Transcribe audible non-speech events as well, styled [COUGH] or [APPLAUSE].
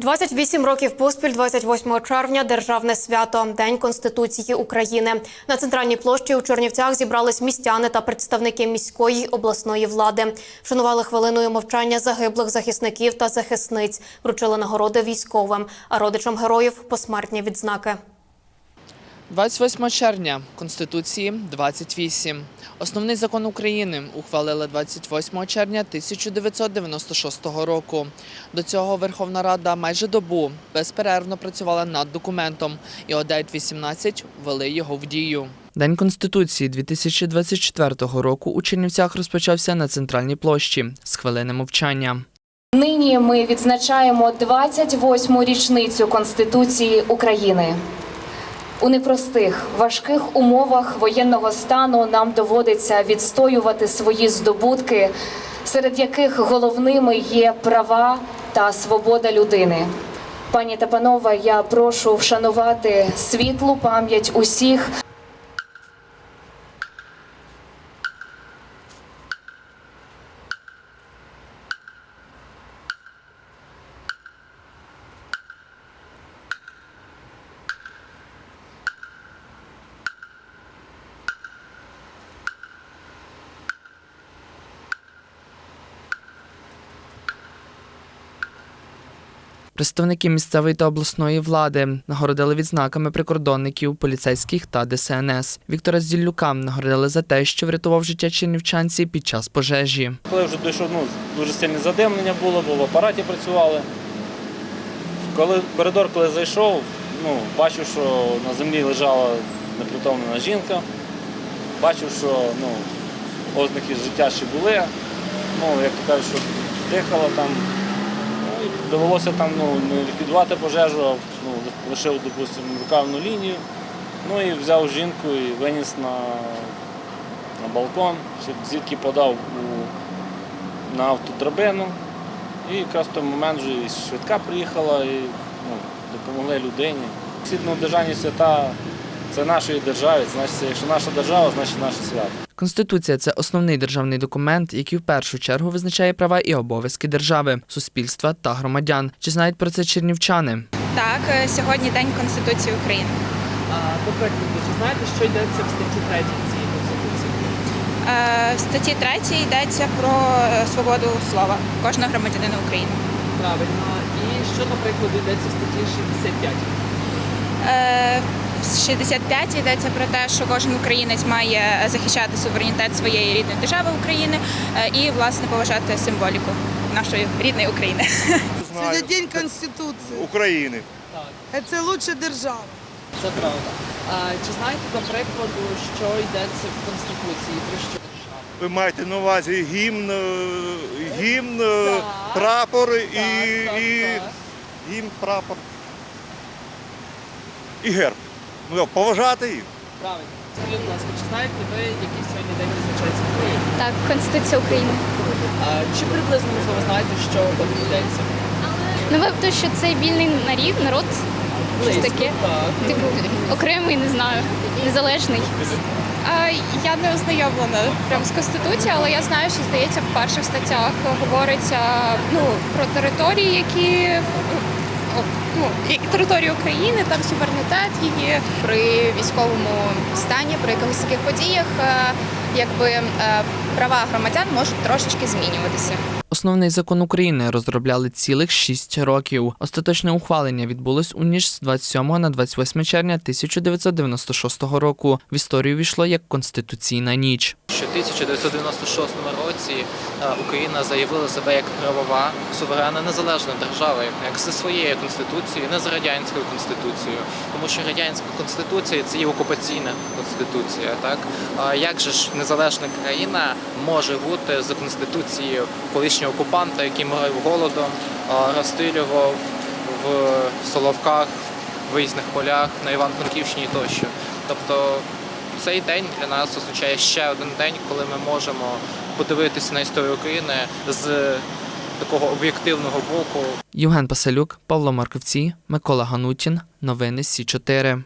28 років поспіль, 28 червня, державне свято, День Конституції України. На центральній площі у Чернівцях зібрались містяни та представники міської обласної влади. Вшанували хвилиною мовчання загиблих захисників та захисниць, вручили нагороди військовим, а родичам героїв посмертні відзнаки. 28 червня Конституції 28. Основний закон України ухвалили 28 червня 1996 року. До цього Верховна Рада майже добу безперервно працювала над документом, і о 9.18 ввели його в дію. День Конституції 2024 року у Чернівцях розпочався на центральній площі з хвилини мовчання. Нині ми відзначаємо 28-му річницю Конституції України. У непростих, важких умовах воєнного стану нам доводиться відстоювати свої здобутки, серед яких головними є права та свобода людини. Пані та панове, я прошу вшанувати світлу пам'ять усіх, Представники місцевої та обласної влади нагородили відзнаками прикордонників, поліцейських та ДСНС. Віктора Зіллюка нагородили за те, що врятував життя чернівчанці під час пожежі. Коли вже дійшов, ну, дуже сильне задимлення було, бо в апараті працювали. Коли в коридор, коли зайшов, ну, бачив, що на землі лежала непритомлена жінка. Бачив, що ну, ознаки життя ще були. Ну, як то кажуть, що дихала там. Довелося там ну, не ліквідувати пожежу, а ну, лишив, допустимо, рукавну лінію. Ну і взяв жінку і виніс на, на балкон, звідки подав у, на автодрабину. І якраз в той момент вже і швидка приїхала і ну, допомогли людині. Всі ну, державні свята це нашої держави, значить, якщо наша держава, значить наше свято. Конституція це основний державний документ, який в першу чергу визначає права і обов'язки держави, суспільства та громадян. Чи знають про це чернівчани? Так, е, сьогодні День Конституції України. До прикладу, чи знаєте, що йдеться в статті 3 цієї конституції? Е, В статті 3 йдеться про е, свободу слова кожного громадянина України. Правильно. І що, наприклад, йдеться в статті 65? Е, В 65 йдеться про те, що кожен українець має захищати суверенітет своєї рідної держави України е, і, власне, поважати символіку нашої рідної України. [LAUGHS] Сьогодні День Конституції. України. Так, Це лучша держава. це правда. А чи знаєте, до прикладу, що йдеться в Конституції? Про що держава? Ви маєте на увазі гімн, е, гімн, е, Так. прапор і, Так, так, і так. гімн, прапор. І герб. Ну, поважати їх. Правильно. Скажіть, будь ласка, чи знаєте ви, який сьогодні день відзначається в Україні? Так, Конституція України. А, чи приблизно можливо знаєте, що йдеться? Ну, вибто, що це вільний нарід, народ, щось таке. Так. Типу, окремий, не знаю, незалежний. Я не ознайомлена прямо з Конституцією, але я знаю, що здається в перших статтях говориться ну, про території, які ну, і територію України, там суверенітет її при військовому стані, при якихось таких подіях, е, якби е, права громадян можуть трошечки змінюватися. Основний закон України розробляли цілих шість років. Остаточне ухвалення відбулось у ніж з 27 на 28 червня 1996 року. В історію війшло як конституційна ніч. що в 1996 році е, Україна заявила себе як правова, суверенна, незалежна держава, як, зі своєю конституцією, не з радянською конституцією, тому що радянська конституція це є окупаційна конституція. Так як же ж незалежна країна може бути за конституцією колишнього окупанта, який голодом, розстрілював в Соловках, в виїзних полях на Іван-Франківщині тощо. Тобто цей день для нас означає ще один день, коли ми можемо подивитися на історію України з такого об'єктивного боку. Євген Пасалюк, Павло Марковці, Микола Ганутін. Новини Сі 4